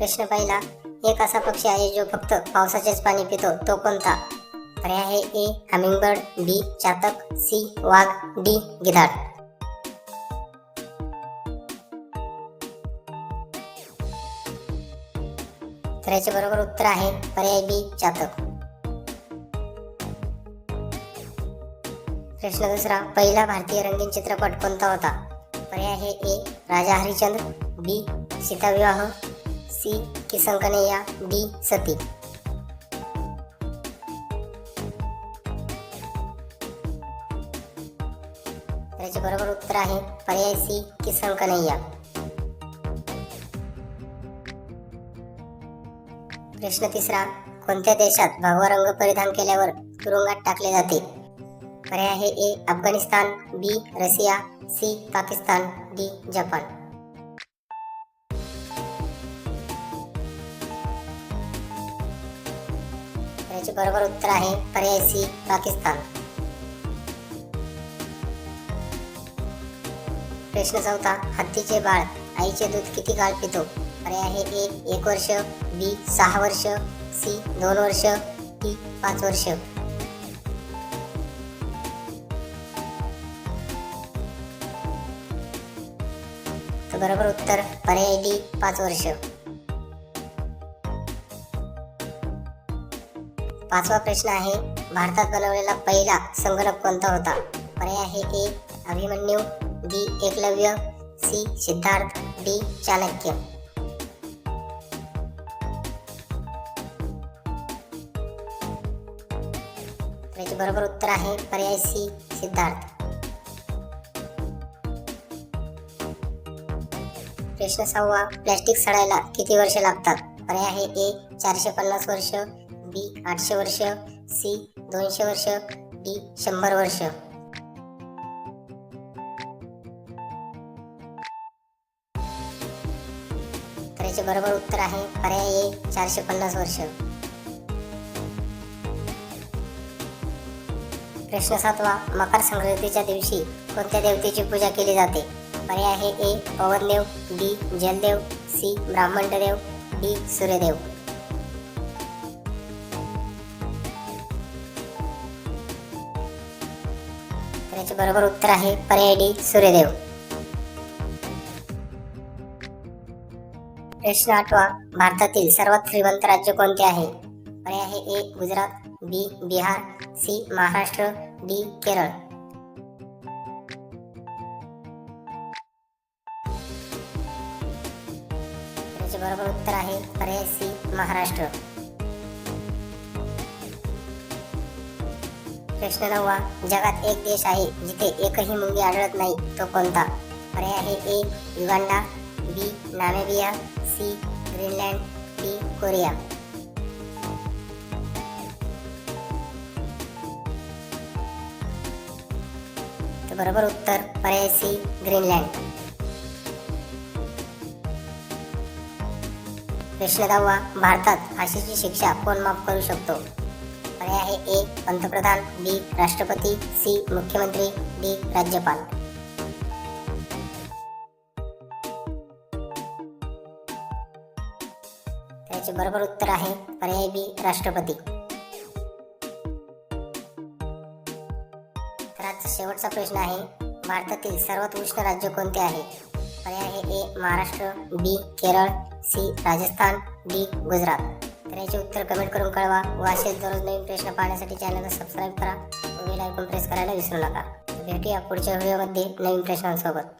प्रश्न पहिला एक असा पक्षी आहे जो फक्त पावसाचेच पाणी पितो तो कोणता? पर्याय आहे ए हमिंगबर्ड बी चातक सी वाघ डी गिधाड. तर याचे बरोबर उत्तर आहे पर्याय बी चातक. प्रश्न दुसरा पहिला भारतीय रंगीन चित्रपट कोणता होता? पर्याय आहे A Raja Harishchandra B Sitavivah C Kisan Kanhaiya, D, Sati. तर बरोबर उत्तर आहे पर्याय सी किसन कन्हैया। प्रश्न तिसरा, कोणत्या देशात भगवा रंग परिधान केल्यावर तुरुंगात टाकले जाते? पर्याय आहे A, Afghanistan, B, Russia, C, Pakistan, D, Japan. प्रश्नाचे बरोबर उत्तर आहे पर्याय सी पाकिस्तान. प्रश्न चौथा हत्तीचे बाळ आईचे दूध किती काळ पितो? पर्याय आहे ए एक वर्ष बी सहा वर्ष सी दोन वर्ष डी पाच वर्ष. बरोबर उत्तर पर्याय डी पाच वर्ष. पाचवा प्रश्न आहे भारतात बनवलेला पहिला संगणक कोणता होता? पर्याय आहे A Abhimanyu B Eklavya C Siddharth D Chanakya. त्याचे बरोबर उत्तर आहे पर्याय सी सिद्धार्थ. प्रश्न सहावा प्लॅस्टिक सडायला किती वर्ष लागतात? पर्याय आहे ए चारशे पन्नास वर्ष बी आठशे वर्ष सी दोनशे वर्ष डी शंभर वर्ष. तर याचे बरोबर उत्तर आहे पर्याय ए चारशे पन्नास वर्ष. प्रश्न सातवा मकर संक्रांतीच्या दिवशी कोणत्या देवतेची पूजा केली जाते? पर्याय आहे A Pavandev B Jaldev C Brahmandev D Suryadev. याचे बरोबर उत्तर आहे पर्याय डी सूर्यदेव. प्रश्न आठवा भारतातील सर्वात श्रीमंत राज्य कोणते आहे? पर्याय आहे A Gujarat B Bihar C Maharashtra D Kerala. बरोबर उत्तर आहे पर्याय सी महाराष्ट्र. प्रश्ननवा जगात एक देश आहे जिथे एकही मुलगी आढळत नाही तो कोणता? पर्याय आहे A Uganda B Namibia C Greenland D Korea. बरोबर उत्तर पर्याय सी ग्रीनलँड. प्रश्न दहावा भारतात फाशीची शिक्षा कोण माफ करू शकतो? पर्याय आहे ए पंतप्रधान बी राष्ट्रपती सी मुख्यमंत्री डी राज्यपाल. त्याचे बरोबर उत्तर आहे पर्याय बी राष्ट्रपती. तर आजचा शेवटचा प्रश्न आहे भारतातील सर्वात उष्ण राज्य कोणते आहे? पर्याय आहे A Maharashtra B Kerala C Rajasthan D Gujarat. तर याचे उत्तर कमेंट करून कळवा. व असेच दररोज नवीन प्रश्न पाहण्यासाठी चॅनलला सबस्क्राईब करा. व बेल आयकॉन प्रेस करायला विसरू नका. भेटूया पुढच्या व्हिडिओमध्ये नवीन प्रश्नांसोबत.